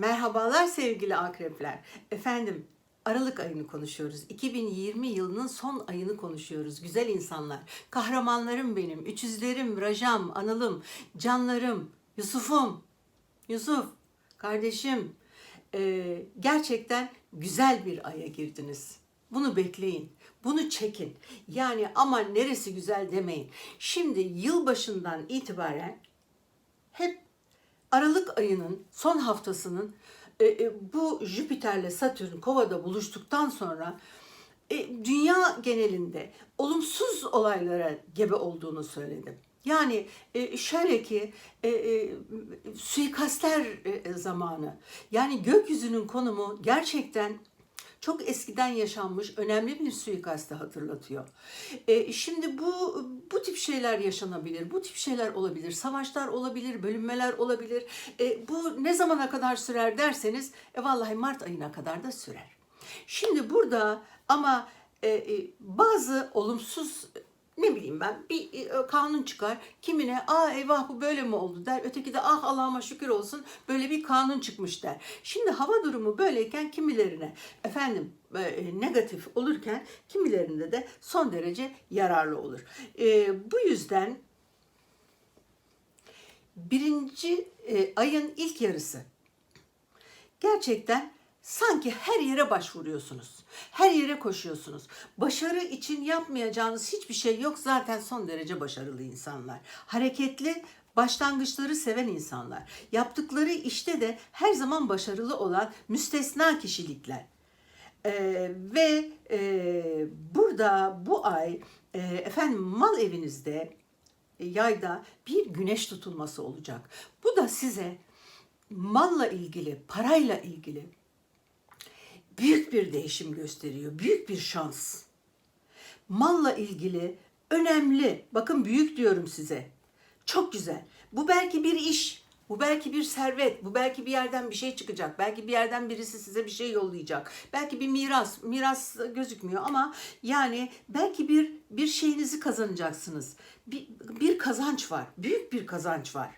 Merhabalar sevgili akrepler. Efendim Aralık ayını konuşuyoruz. 2020 yılının son ayını konuşuyoruz. Güzel insanlar. Kahramanlarım benim. Üçüzlerim, Rajam, Anılım, canlarım, Yusuf'um. Yusuf, kardeşim. Ee, gerçekten güzel bir aya girdiniz. Bunu bekleyin. Bunu çekin. Yani ama neresi güzel demeyin. Şimdi yılbaşından itibaren hep Aralık ayının son haftasının e, e, bu Jüpiter'le Satürn Kova'da buluştuktan sonra e, dünya genelinde olumsuz olaylara gebe olduğunu söyledim. Yani e, şöyle ki e, e, suikastler e, zamanı yani gökyüzünün konumu gerçekten çok eskiden yaşanmış önemli bir suikastı hatırlatıyor. E, şimdi bu bu tip şeyler yaşanabilir, bu tip şeyler olabilir, savaşlar olabilir, bölünmeler olabilir. E, bu ne zamana kadar sürer derseniz, e, vallahi Mart ayına kadar da sürer. Şimdi burada ama e, e, bazı olumsuz ne bileyim ben bir e, kanun çıkar. Kimine aa eyvah bu böyle mi oldu der. Öteki de ah Allah'ıma şükür olsun böyle bir kanun çıkmış der. Şimdi hava durumu böyleyken kimilerine efendim e, negatif olurken kimilerinde de son derece yararlı olur. E, bu yüzden birinci e, ayın ilk yarısı gerçekten sanki her yere başvuruyorsunuz. Her yere koşuyorsunuz. Başarı için yapmayacağınız hiçbir şey yok. Zaten son derece başarılı insanlar. Hareketli, başlangıçları seven insanlar. Yaptıkları işte de her zaman başarılı olan müstesna kişilikler. Ee, ve e, burada bu ay e, efendim mal evinizde e, yayda bir güneş tutulması olacak. Bu da size malla ilgili, parayla ilgili büyük bir değişim gösteriyor. Büyük bir şans. Malla ilgili önemli, bakın büyük diyorum size. Çok güzel. Bu belki bir iş, bu belki bir servet, bu belki bir yerden bir şey çıkacak. Belki bir yerden birisi size bir şey yollayacak. Belki bir miras, miras gözükmüyor ama yani belki bir bir şeyinizi kazanacaksınız. Bir, bir kazanç var, büyük bir kazanç var.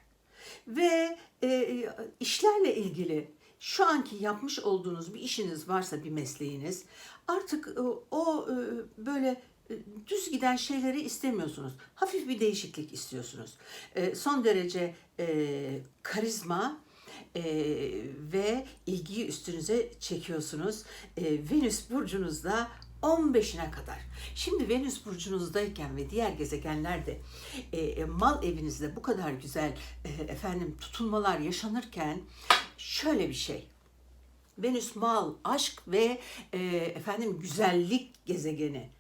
Ve e, işlerle ilgili şu anki yapmış olduğunuz bir işiniz varsa bir mesleğiniz artık e, o e, böyle e, düz giden şeyleri istemiyorsunuz. Hafif bir değişiklik istiyorsunuz. Son derece karizma e, ve ilgiyi üstünüze çekiyorsunuz. E, Venüs burcunuzda 15'ine kadar. Şimdi Venüs burcunuzdayken ve diğer gezegenler de e, e, mal evinizde bu kadar güzel e, efendim tutulmalar yaşanırken şöyle bir şey. Venüs mal, aşk ve e, efendim güzellik gezegeni.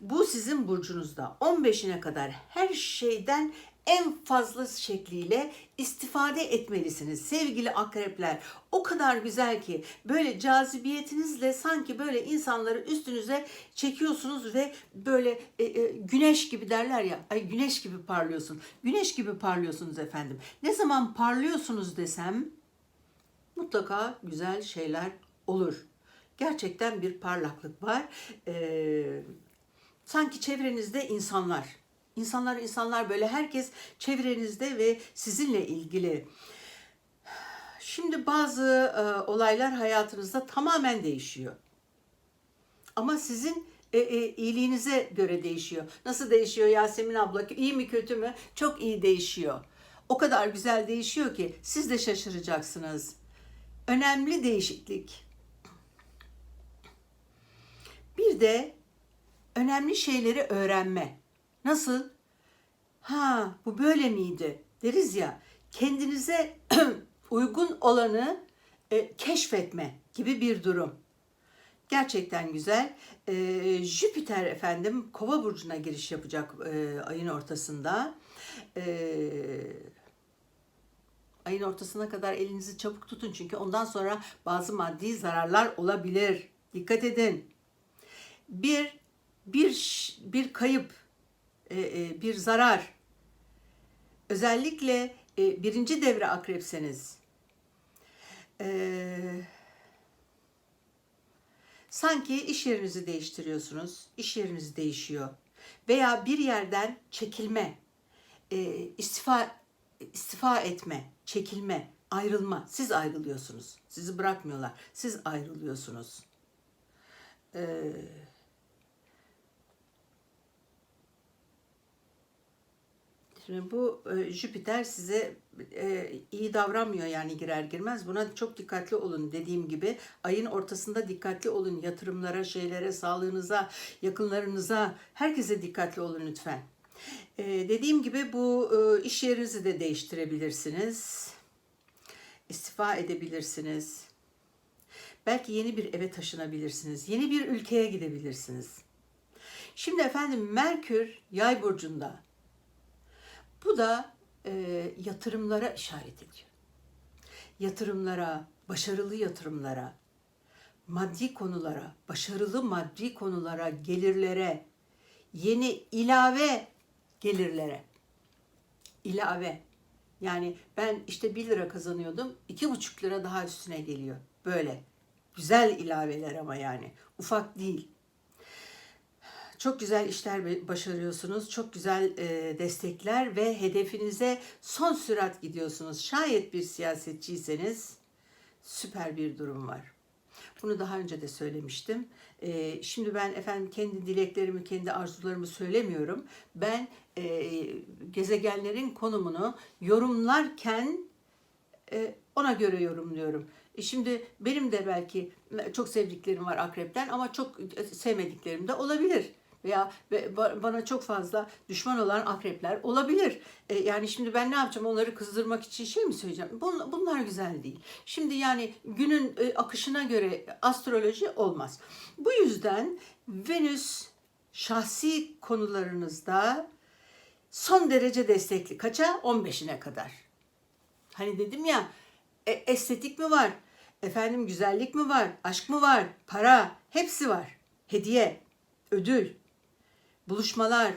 Bu sizin burcunuzda 15'ine kadar her şeyden en fazla şekliyle istifade etmelisiniz sevgili akrepler. O kadar güzel ki böyle cazibiyetinizle sanki böyle insanları üstünüze çekiyorsunuz ve böyle e, e, güneş gibi derler ya ay güneş gibi parlıyorsun. Güneş gibi parlıyorsunuz efendim. Ne zaman parlıyorsunuz desem mutlaka güzel şeyler olur. Gerçekten bir parlaklık var. Ee, sanki çevrenizde insanlar, insanlar insanlar böyle herkes çevrenizde ve sizinle ilgili. Şimdi bazı e, olaylar hayatınızda tamamen değişiyor. Ama sizin e, e, iyiliğinize göre değişiyor. Nasıl değişiyor Yasemin abla? İyi mi kötü mü? Çok iyi değişiyor. O kadar güzel değişiyor ki siz de şaşıracaksınız. Önemli değişiklik. Bir de önemli şeyleri öğrenme. Nasıl? Ha bu böyle miydi? Deriz ya kendinize uygun olanı e, keşfetme gibi bir durum. Gerçekten güzel. E, Jüpiter efendim Kova burcuna giriş yapacak e, ayın ortasında. E, ayın ortasına kadar elinizi çabuk tutun çünkü ondan sonra bazı maddi zararlar olabilir. Dikkat edin. Bir bir bir kayıp, bir zarar. Özellikle e, birinci devre akrepseniz. Sanki iş yerinizi değiştiriyorsunuz, iş yeriniz değişiyor veya bir yerden çekilme, istifa istifa etme, çekilme, Ayrılma. Siz ayrılıyorsunuz. Sizi bırakmıyorlar. Siz ayrılıyorsunuz. Ee, Şimdi bu e, Jüpiter size e, iyi davranmıyor yani girer girmez. Buna çok dikkatli olun dediğim gibi. Ayın ortasında dikkatli olun. Yatırımlara, şeylere, sağlığınıza, yakınlarınıza, herkese dikkatli olun lütfen. E, dediğim gibi bu e, iş yerinizi de değiştirebilirsiniz. İstifa edebilirsiniz. Belki yeni bir eve taşınabilirsiniz. Yeni bir ülkeye gidebilirsiniz. Şimdi efendim Merkür Yay burcunda. Bu da e, yatırımlara işaret ediyor. Yatırımlara, başarılı yatırımlara, maddi konulara, başarılı maddi konulara, gelirlere, yeni ilave gelirlere. İlave. Yani ben işte 1 lira kazanıyordum, 2,5 lira daha üstüne geliyor. Böyle. Güzel ilaveler ama yani. Ufak değil. Çok güzel işler başarıyorsunuz. Çok güzel e, destekler ve hedefinize son sürat gidiyorsunuz. Şayet bir siyasetçiyseniz süper bir durum var. Bunu daha önce de söylemiştim. E, şimdi ben efendim kendi dileklerimi, kendi arzularımı söylemiyorum. Ben e, gezegenlerin konumunu yorumlarken e, ona göre yorumluyorum. E, Şimdi benim de belki çok sevdiklerim var akrepten ama çok sevmediklerim de olabilir veya bana çok fazla düşman olan akrepler olabilir. E, yani şimdi ben ne yapacağım onları kızdırmak için şey mi söyleyeceğim? Bunlar güzel değil. Şimdi yani günün e, akışına göre astroloji olmaz. Bu yüzden Venüs şahsi konularınızda son derece destekli. Kaça? 15'ine kadar. Hani dedim ya e, estetik mi var? Efendim güzellik mi var? Aşk mı var? Para, hepsi var. Hediye, ödül, buluşmalar.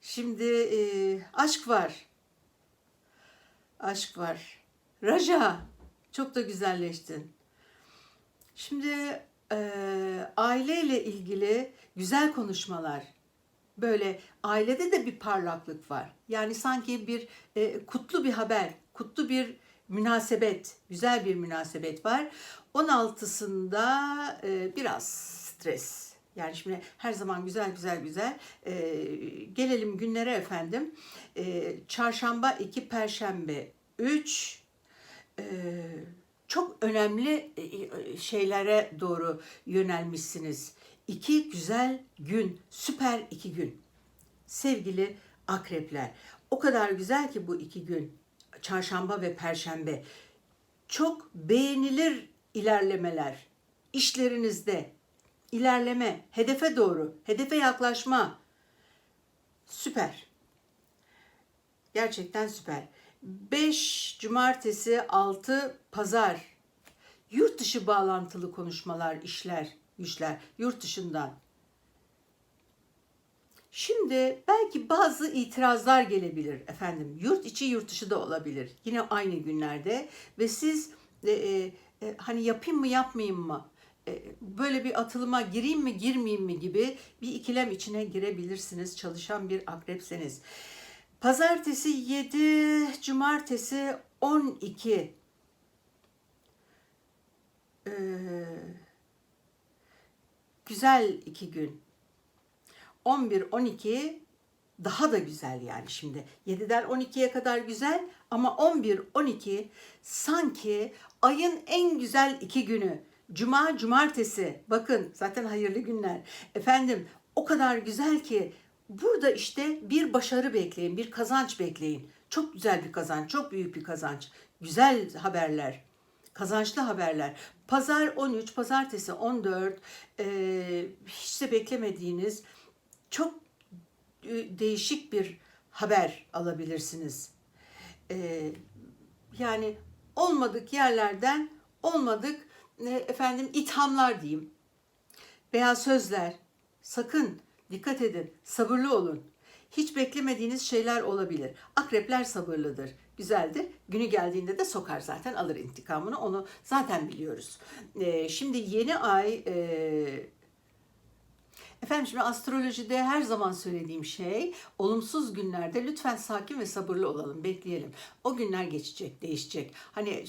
Şimdi e, aşk var. Aşk var. Raja, çok da güzelleştin. Şimdi e, aileyle ilgili güzel konuşmalar. Böyle ailede de bir parlaklık var. Yani sanki bir e, kutlu bir haber, kutlu bir münasebet, güzel bir münasebet var. 16'sında e, biraz stres. Yani şimdi her zaman güzel güzel güzel. E, gelelim günlere efendim. E, çarşamba 2, perşembe 3. E, çok önemli e, şeylere doğru yönelmişsiniz. İki güzel gün, süper iki gün. Sevgili akrepler, o kadar güzel ki bu iki gün çarşamba ve perşembe çok beğenilir ilerlemeler işlerinizde ilerleme, hedefe doğru, hedefe yaklaşma. Süper. Gerçekten süper. 5 cumartesi, 6 pazar. Yurt dışı bağlantılı konuşmalar, işler, güçler yurt dışından. Şimdi belki bazı itirazlar gelebilir efendim. Yurt içi yurt dışı da olabilir. Yine aynı günlerde ve siz e, e, e, hani yapayım mı yapmayayım mı? E, böyle bir atılıma gireyim mi girmeyeyim mi gibi bir ikilem içine girebilirsiniz çalışan bir akrepseniz. Pazartesi 7, cumartesi 12. Ee, güzel iki gün. 11-12 daha da güzel yani şimdi. 7'den 12'ye kadar güzel ama 11-12 sanki ayın en güzel iki günü. Cuma, cumartesi. Bakın zaten hayırlı günler. Efendim o kadar güzel ki burada işte bir başarı bekleyin, bir kazanç bekleyin. Çok güzel bir kazanç, çok büyük bir kazanç. Güzel haberler, kazançlı haberler. Pazar 13, pazartesi 14, e, hiç de beklemediğiniz çok değişik bir haber alabilirsiniz. E, yani olmadık yerlerden olmadık efendim ithamlar diyeyim veya sözler. Sakın dikkat edin, sabırlı olun. Hiç beklemediğiniz şeyler olabilir. Akrepler sabırlıdır, güzeldir. Günü geldiğinde de sokar zaten, alır intikamını. Onu zaten biliyoruz. Ee, şimdi yeni ay e, Efendim şimdi astrolojide her zaman söylediğim şey olumsuz günlerde lütfen sakin ve sabırlı olalım, bekleyelim. O günler geçecek, değişecek. Hani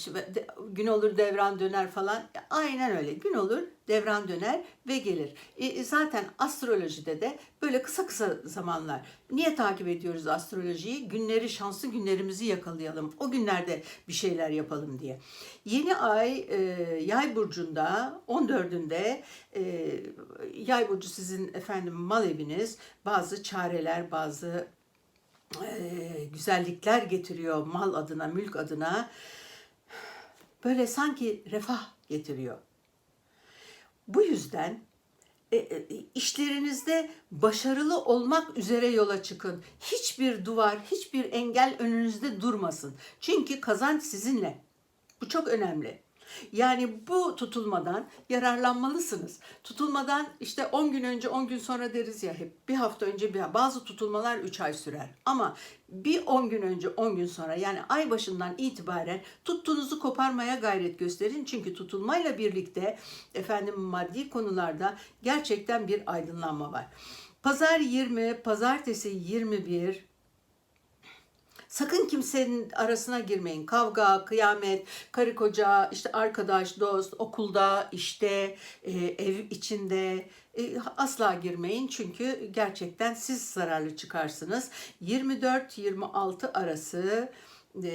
gün olur devran döner falan. Aynen öyle. Gün olur devran döner ve gelir. E, e, zaten astrolojide de böyle kısa kısa zamanlar. Niye takip ediyoruz astrolojiyi? Günleri, şanslı günlerimizi yakalayalım. O günlerde bir şeyler yapalım diye. Yeni ay e, yay burcunda 14'ünde e, yay burcu sizin efendim mal eviniz. Bazı çareler, bazı e, güzellikler getiriyor mal adına, mülk adına. Böyle sanki refah getiriyor. Bu yüzden e, e, işlerinizde başarılı olmak üzere yola çıkın. Hiçbir duvar, hiçbir engel önünüzde durmasın. Çünkü kazanç sizinle. Bu çok önemli. Yani bu tutulmadan yararlanmalısınız. Tutulmadan işte 10 gün önce 10 gün sonra deriz ya hep bir hafta önce bir bazı tutulmalar 3 ay sürer. Ama bir 10 gün önce 10 gün sonra yani ay başından itibaren tuttuğunuzu koparmaya gayret gösterin. Çünkü tutulmayla birlikte efendim maddi konularda gerçekten bir aydınlanma var. Pazar 20, pazartesi 21, Sakın kimsenin arasına girmeyin. Kavga, kıyamet, karı koca, işte arkadaş, dost, okulda, işte, e, ev içinde e, asla girmeyin. Çünkü gerçekten siz zararlı çıkarsınız. 24-26 arası e,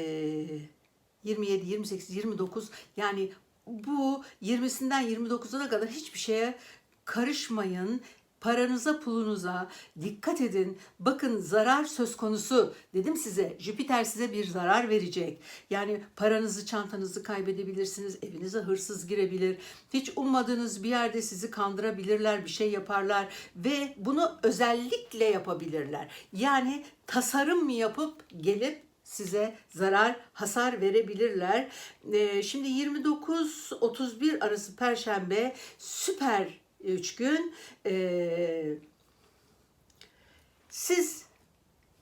27, 28, 29 yani bu 20'sinden 29'una kadar hiçbir şeye karışmayın. Paranıza, pulunuza dikkat edin. Bakın zarar söz konusu. Dedim size Jüpiter size bir zarar verecek. Yani paranızı, çantanızı kaybedebilirsiniz. Evinize hırsız girebilir. Hiç ummadığınız bir yerde sizi kandırabilirler, bir şey yaparlar ve bunu özellikle yapabilirler. Yani tasarım yapıp gelip size zarar, hasar verebilirler. Ee, şimdi 29-31 arası Perşembe süper 3 gün. Ee, siz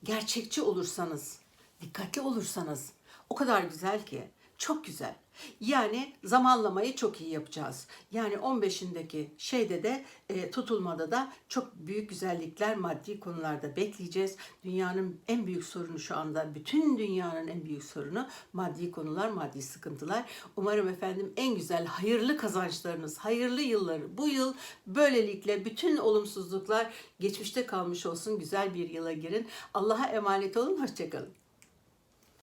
gerçekçi olursanız, dikkatli olursanız o kadar güzel ki, çok güzel. Yani zamanlamayı çok iyi yapacağız. Yani 15'indeki şeyde de e, tutulmada da çok büyük güzellikler maddi konularda bekleyeceğiz. Dünyanın en büyük sorunu şu anda, bütün dünyanın en büyük sorunu maddi konular, maddi sıkıntılar. Umarım efendim en güzel, hayırlı kazançlarınız, hayırlı yılları bu yıl böylelikle bütün olumsuzluklar geçmişte kalmış olsun. Güzel bir yıla girin. Allah'a emanet olun. Hoşçakalın.